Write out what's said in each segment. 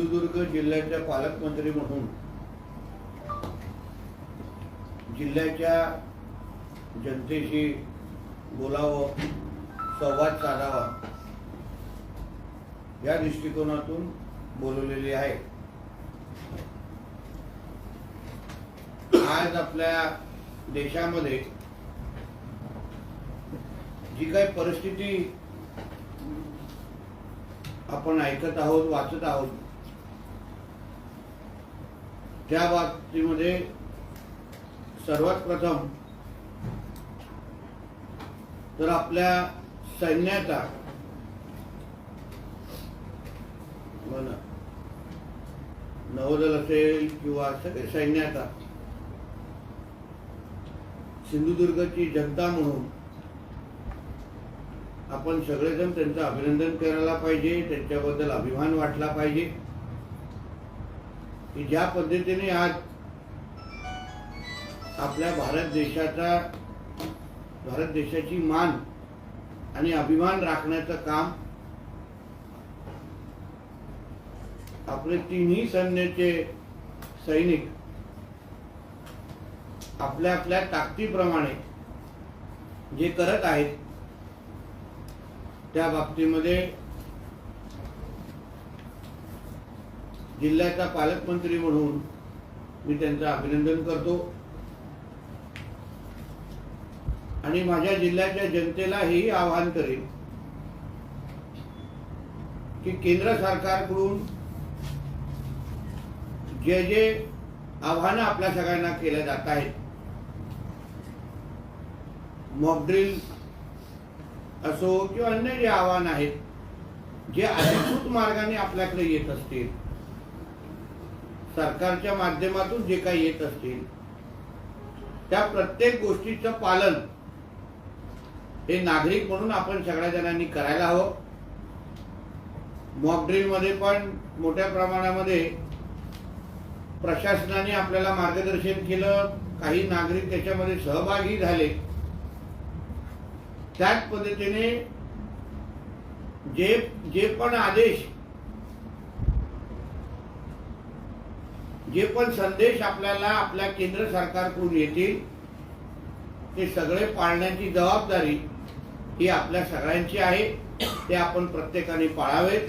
सिंधुदुर्ग जिल्ह्याच्या पालकमंत्री म्हणून जिल्ह्याच्या जनतेशी बोलावं संवाद साधावा या दृष्टिकोनातून बोलवलेली आहे. आज आपल्या देशामध्ये जी काही परिस्थिती आपण ऐकत आहोत वाचत आहोत त्या बाबतीमध्ये सर्वात प्रथम तर आपल्या सैन्याचा मन नौदल असेल किंवा सगळे सैन्याचा सिंधुदुर्गची जनता म्हणून आपण सगळेजण त्यांचं अभिनंदन करायला पाहिजे त्यांच्याबद्दल अभिमान वाटला पाहिजे. की ज्या पद्धतीने आज आपल्या भारत देशाचा भारत देशाची मान आणि अभिमान राखण्याचं काम आपले तिन्ही सैन्याचे सैनिक आपल्या आपल्या ताकदीप्रमाणे जे करत आहेत त्या बाबतीमध्ये जिल्ह्याचा पालकमंत्री म्हणून मी त्यांचं अभिनंदन करतो. आणि माझ्या जिल्ह्याच्या जनतेला हेही आवाहन करेन की केंद्र सरकारकडून जे जे आव्हानं आपल्या सगळ्यांना केल्या जात आहेत मॉकड्रिल असो किंवा अन्य जे आव्हान आहेत जे अधिकृत मार्गाने आपल्याकडे येत असतील सरकारच्या माध्यमातून जे काही येत असतील त्या प्रत्येक गोष्टीचं पालन हे नागरिक म्हणून आपण सगळ्या जणांनी करायला हवं. मॉकड्रिलमध्ये पण मोठ्या प्रमाणामध्ये प्रशासनाने आपल्याला मार्गदर्शन केलं काही नागरिक त्याच्यामध्ये सहभागी झाले. त्याच पद्धतीने जे जे पण आदेश जे पण संदेश आपल्याला आपल्या केंद्र सरकारकडून येतील ते सगळे पाळण्याची जबाबदारी ही आपल्या सगळ्यांची आहे. ते आपण प्रत्येकाने पाळावेत.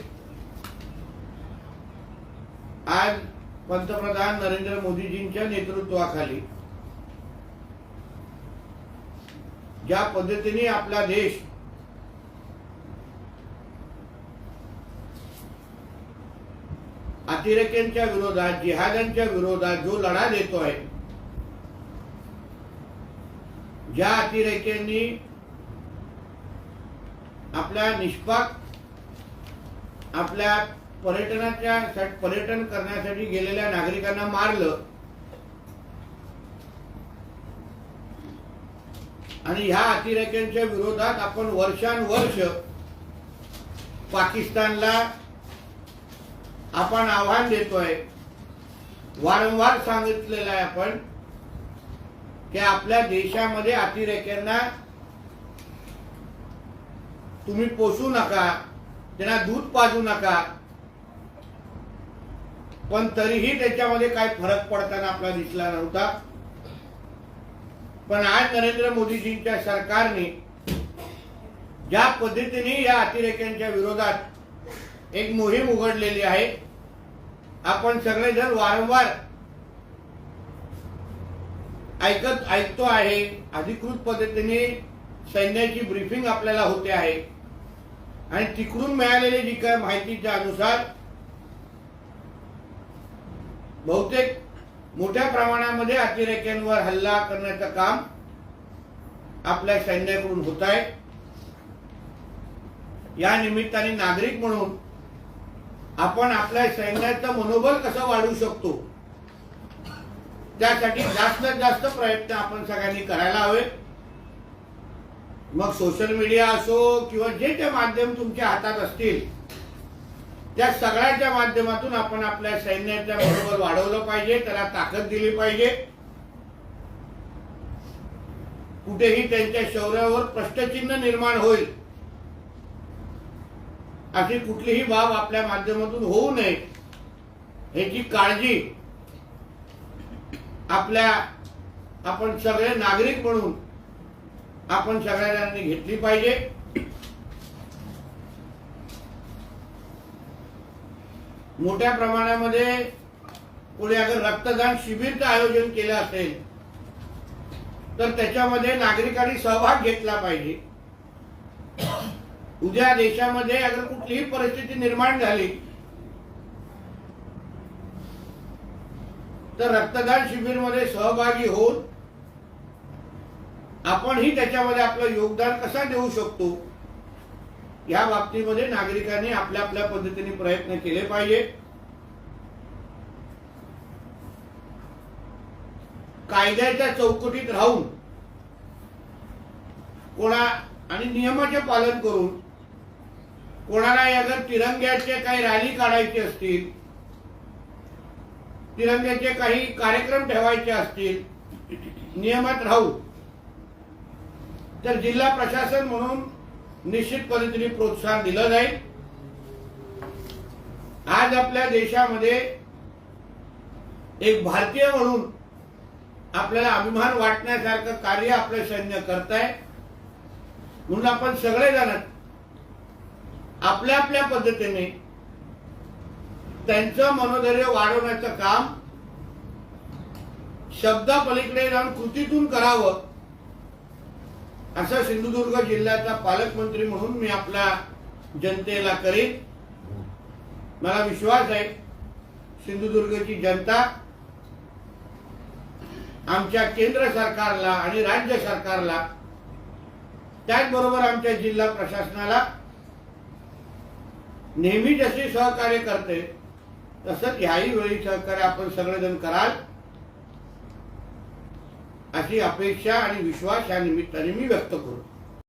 आज पंतप्रधान नरेंद्र मोदीजींच्या नेतृत्वाखाली ज्या पद्धतीने आपला देश अतिरेक्यांच्या विरोधात जिहाद्यांच्या विरोधात जो लढा देतोय ज्या अतिरेक्यांनी आपल्या निष्पाक आपल्या पर्यटनाच्या पर्यटन करण्यासाठी गेलेल्या नागरिकांना मारलं आणि ह्या अतिरेक्यांच्या विरोधात आपण वर्षानुवर्ष पाकिस्तानला आपण आव्हान देतोय. वारंवार सांगितलेलं आहे आपण की आपल्या देशामध्ये अतिरेक्यांना तुम्ही पोसू नका त्यांना दूध पाजू नका. पण तरीही त्याच्यामध्ये काय फरक पडताना आपला दिसला नव्हता. पण आज नरेंद्र मोदीजींच्या सरकारने ज्या पद्धतीने या अतिरेक्यांच्या विरोधात एक मोहीम उघडलेली आहे. आपण सगळेजण वारंवार ऐकत ऐकतो आहे. अधिकृत पद्धतीने सैन्याची ब्रीफिंग आपल्याला होते आहे. आणि तिकडून मिळालेली जी काय माहितीच्या अनुसार बहुतेक मोठ्या प्रमाणामध्ये अतिरेक्यांवर हल्ला करण्याचं काम आपल्या सैन्याकडून होत आहे. या निमित्ताने नागरिक म्हणून आपण आपल्या सैन्याचं मनोबल कसं वाढवू शकतो? त्यासाठी जास्तीत जास्त प्रयत्न आपण सगळ्यांनी करायला हवे. मग सोशल मीडिया असो किंवा जे जे माध्यम तुमच्या हातात असतील त्या सगळ्याच्या माध्यमातून आपण आपल्या सैन्याच्या मनोबल वाढवलं पाहिजे त्याला ताकद दिली पाहिजे. कुठेही त्यांच्या शौर्यावर प्रश्नचिन्ह निर्माण होईल. अशी कुठलीही बाब आपल्या माध्यमातून होऊ नये ह्याची काळजी आपल्या आपण सगळे नागरिक म्हणून आपण सगळ्यांनी घेतली पाहिजे. मोठ्या प्रमाणामध्ये कोणी अगर रक्तदान शिबिरचं आयोजन केलं असेल तर त्याच्यामध्ये नागरिकांनी सहभाग घेतला पाहिजे. उद्या देशामध्ये अगर कुठलीही परिस्थिती निर्माण झाली तर रक्तदान शिबिरमध्ये सहभागी होऊन आपणही त्याच्यामध्ये आपलं योगदान कसा देऊ शकतो या बाबतीमध्ये नागरिकांनी आपल्या आपल्या पद्धतीने प्रयत्न केले पाहिजे. कायद्याच्या चौकटीत राहून कोणा आणि नियमाचे पालन करून कोणाला अगर तिरंग्याचे काही रॅली काढायचे असतील तिरंग्याचे काही कार्यक्रम ठेवायचे असतील नियमात राहू तर जिल्हा प्रशासन म्हणून निश्चित पद्धतीने प्रोत्साहन दिलं जाईल. आज आपल्या देशामध्ये एक भारतीय म्हणून आपल्याला अभिमान वाटण्यासारखं कार्य आपलं सैन्य करत आहे म्हणून आपण सगळेजण आपल्या आपल्या पद्धतीने त्यांचं मनोधैर्य वाढवण्याचं काम शब्दापलीकडे जाऊन कृतीतून करावं असं सिंधुदुर्ग जिल्ह्याचा पालकमंत्री म्हणून मी आपल्या जनतेला करीन मला विश्वास आहे सिंधुदुर्गची जनता आमच्या केंद्र सरकारला आणि राज्य सरकारला त्याचबरोबर आमच्या जिल्हा प्रशासनाला नेहमी जसे सहकार्य करते तसंच याही वेळी सहकार्य आपण सगळेजण कराल. अशी अपेक्षा आणि विश्वास या निमित्ताने मी व्यक्त करू.